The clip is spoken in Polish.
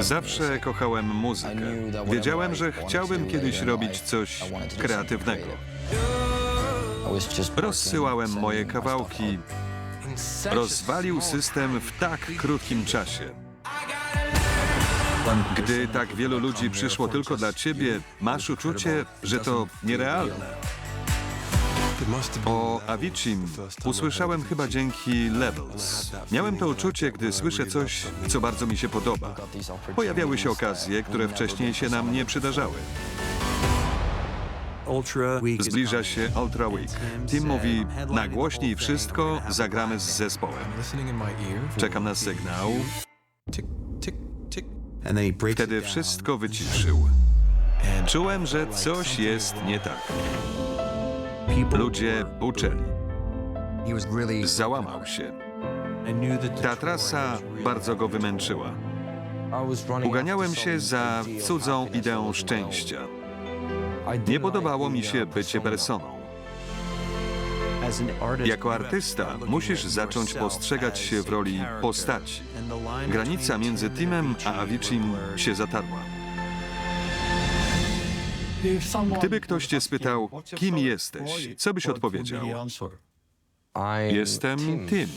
Zawsze kochałem muzykę. Wiedziałem, że chciałbym kiedyś robić coś kreatywnego. Rozsyłałem moje kawałki. Rozwalił system w tak krótkim czasie. Gdy tak wielu ludzi przyszło tylko dla ciebie, masz uczucie, że to nierealne. O Avicim usłyszałem chyba dzięki Levels. Miałem to uczucie, gdy słyszę coś, co bardzo mi się podoba. Pojawiały się okazje, które wcześniej się nam nie przydarzały. Zbliża się Ultra Week. Tim mówi, nagłośnij wszystko, zagramy z zespołem. Czekam na sygnał. Wtedy wszystko wyciszył. Czułem, że coś jest nie tak. Ludzie uczeli. Załamał się. Ta trasa bardzo go wymęczyła. Uganiałem się za cudzą ideą szczęścia. Nie podobało mi się bycie personą. Jako artysta musisz zacząć postrzegać się w roli postaci. Granica między Timem a Avicim się zatarła. Gdyby ktoś cię spytał, kim jesteś, co byś odpowiedział? Jestem Tim.